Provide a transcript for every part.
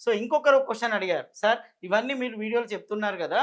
So ఇంకొకరు question అడిగారు. Sir ఇవన్నీ మీరు వీడియోలు చెప్తున్నారు కదా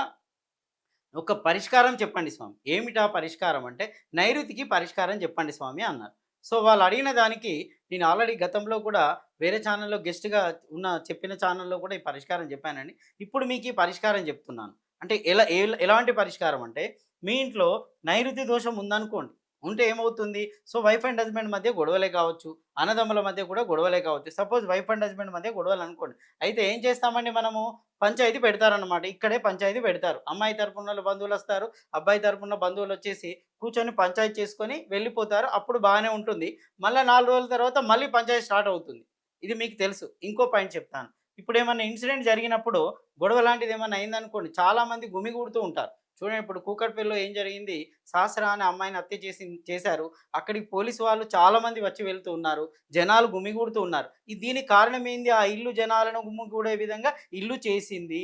ఒక పరిష్కారం చెప్పండి స్వామి. ఏమిటా పరిష్కారం? అంటే నైరుతికి పరిష్కారం చెప్పండి స్వామి అన్నారు. సో వాళ్ళు అడిగిన దానికి నేను ఆల్రెడీ గతంలో కూడా వేరే ఛానల్లో గెస్ట్గా ఉన్న చెప్పిన ఛానల్లో కూడా ఈ పరిష్కారం చెప్పానండి ఇప్పుడు మీకు ఈ పరిష్కారం చెప్తున్నాను. అంటే ఎలా ఎలాంటి పరిష్కారం అంటే మీ ఇంట్లో నైరుతి దోషం ఉందనుకోండి ఉంటే ఏమవుతుంది? సో వైఫ్ అండ్ హస్బెండ్ మధ్య గొడవలే కావచ్చు. అన్నదమ్ముల మధ్య కూడా గొడవలే కావచ్చు. సపోజ్ వైఫ్ అండ్ హస్బెండ్ మధ్య గొడవలు అనుకోండి. అయితే ఏం చేస్తామండి మనము? పంచాయతీ పెడతారనమాట ఇక్కడే పంచాయతీ పెడతారు. అమ్మాయి తరపున వాళ్ళు బంధువులు వస్తారు. అబ్బాయి తరపున బంధువులు వచ్చేసి కూర్చొని పంచాయతీ చేసుకొని వెళ్ళిపోతారు. అప్పుడు బాగానే ఉంటుంది. మళ్ళీ నాలుగు రోజుల తర్వాత మళ్ళీ పంచాయతీ స్టార్ట్ అవుతుంది. ఇది మీకు తెలుసు. ఇంకో పాయింట్ చెప్తాను. ఇప్పుడు ఏమైనా ఇన్సిడెంట్ జరిగినప్పుడు గొడవ లాంటిది ఏమన్నా అయిందనుకోండి చాలామంది గుమిగూడుతూ ఉంటారు. చూడండి ఇప్పుడు కూకట్పల్లిలో ఏం జరిగింది? శాస్త్ర అనే అమ్మాయిని హత్య చేసి చేశారు. అక్కడికి పోలీసు వాళ్ళు చాలా మంది వచ్చి వెళ్తూ ఉన్నారు. జనాలు గుమిగూడుతూ ఉన్నారు. ఈ దీనికి కారణం ఏంది? ఆ ఇల్లు జనాలను గుమిగూడే విధంగా ఇల్లు చేసింది.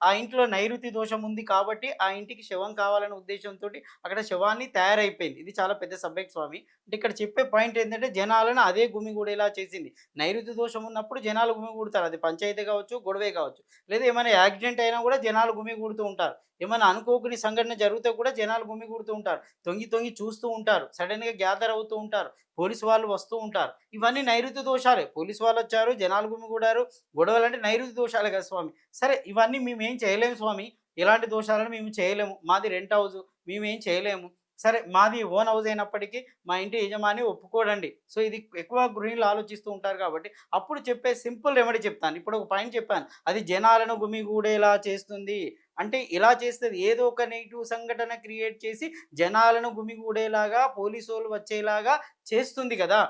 ఆ ఇంట్లో నైరుతి దోషం ఉంది కాబట్టి ఆ ఇంటికి శవం కావాలనే ఉద్దేశంతో అక్కడ శవాన్ని తయారైపోయింది. ఇది చాలా పెద్ద సబ్జెక్ట్ స్వామి. అంటే ఇక్కడ చెప్పే పాయింట్ ఏంటంటే జనాలను అదే గుమిగూడేలా చేసింది. నైరుతి దోషం ఉన్నప్పుడు జనాలు గుమిగూడతారు అది పంచాయతీ కావచ్చు గొడవే కావచ్చు. లేదా ఏమైనా యాక్సిడెంట్ అయినా కూడా జనాలు గుమిగూడుతూ ఉంటారు. ఏమైనా అనుకోకుని సంఘటన జరిగితే కూడా జనాలు గుమిగూడుతూ ఉంటారు. తొంగి తొంగి చూస్తూ ఉంటారు. సడన్గా గ్యాదర్ అవుతూ ఉంటారు. పోలీసు వాళ్ళు వస్తూ ఉంటారు. ఇవన్నీ నైరుతి దోషాలే. పోలీసు వాళ్ళు వచ్చారు జనాలు గుమిగూడారు. గొడవలు అంటే నైరుతి దోషాలే కదా స్వామి. సరే ఇవన్నీ మేము ఏం చేయలేము స్వామి. ఇలాంటి దోషాలను మేము చేయలేము. మాది రెంట్ హౌస్ మేము ఏం చేయలేము. సరే మాది ఓన్ హౌస్ అయినప్పటికీ మా ఇంటి యజమాని ఒప్పుకోడండి. సో ఇది ఎక్కువ గృహిణులు ఆలోచిస్తూ ఉంటారు కాబట్టి అప్పుడు చెప్పే సింపుల్ రెమెడీ చెప్తాను. ఇప్పుడు ఒక పాయింట్ చెప్పాను. అది జనాలను గుమిగూడేలా చేస్తుంది. అంటే ఇలా చేస్తుంది. ఏదో ఒక నెగిటివ్ సంఘటన క్రియేట్ చేసి జనాలను గుమిగూడేలాగా పోలీసు వాళ్ళు వచ్చేలాగా చేస్తుంది కదా.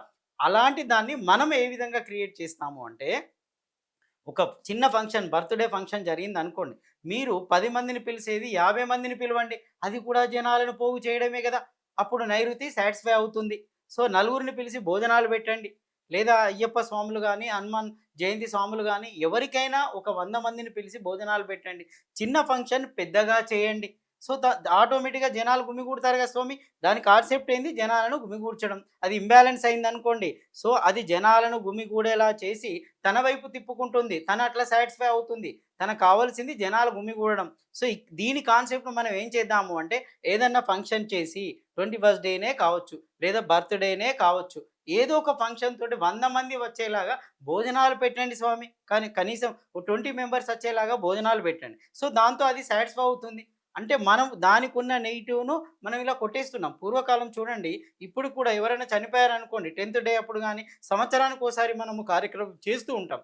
అలాంటి దాన్ని మనం ఏ విధంగా క్రియేట్ చేస్తాము అంటే ఒక చిన్న ఫంక్షన్ బర్త్డే ఫంక్షన్ జరిగింది అనుకోండి మీరు పది మందిని పిలిచేది యాభై మందిని పిలవండి. అది కూడా జనాలను పోగు చేయడమే కదా. అప్పుడు నైరుతి సాటిస్ఫై అవుతుంది. సో నలుగురిని పిలిచి భోజనాలు పెట్టండి. లేదా అయ్యప్ప స్వాములు కానీ హనుమాన్ జయంతి స్వాములు కానీ ఎవరికైనా ఒక వంద మందిని పిలిచి భోజనాలు పెట్టండి. చిన్న ఫంక్షన్ పెద్దగా చేయండి. సో దా ఆటోమేటిక్గా జనాలు గుమిగూడతారు కదా స్వామి? దాని కాన్సెప్ట్ ఏంది? జనాలను గుమిగూడ్చడం అది ఇంబ్యాలెన్స్ అయింది అనుకోండి సో అది జనాలను గుమిగూడేలా చేసి తన వైపు తిప్పుకుంటుంది. తన అట్లా సాటిస్ఫై అవుతుంది. తనకు కావాల్సింది జనాలు గుమిగూడడం సో దీని కాన్సెప్ట్ మనం ఏం చేద్దాము అంటే ఏదన్నా ఫంక్షన్ చేసి ట్వంటీ ఫస్ట్ డేనే కావచ్చు. లేదా బర్త్డేనే కావచ్చు. ఏదో ఒక ఫంక్షన్ తోటి వంద మంది వచ్చేలాగా భోజనాలు పెట్టండి స్వామి. కానీ కనీసం ట్వంటీ మెంబర్స్ వచ్చేలాగా భోజనాలు పెట్టండి. సో దాంతో అది సాటిస్ఫై అవుతుంది. అంటే మనం దానికి ఉన్న నెగిటివ్ను మనం ఇలా కొట్టేస్తున్నాం. పూర్వకాలం చూడండి ఇప్పుడు కూడా ఎవరైనా చనిపోయారనుకోండి టెన్త్ డే అప్పుడు కానీ సంవత్సరానికి ఒకసారి మనము కార్యక్రమం చేస్తూ ఉంటాం.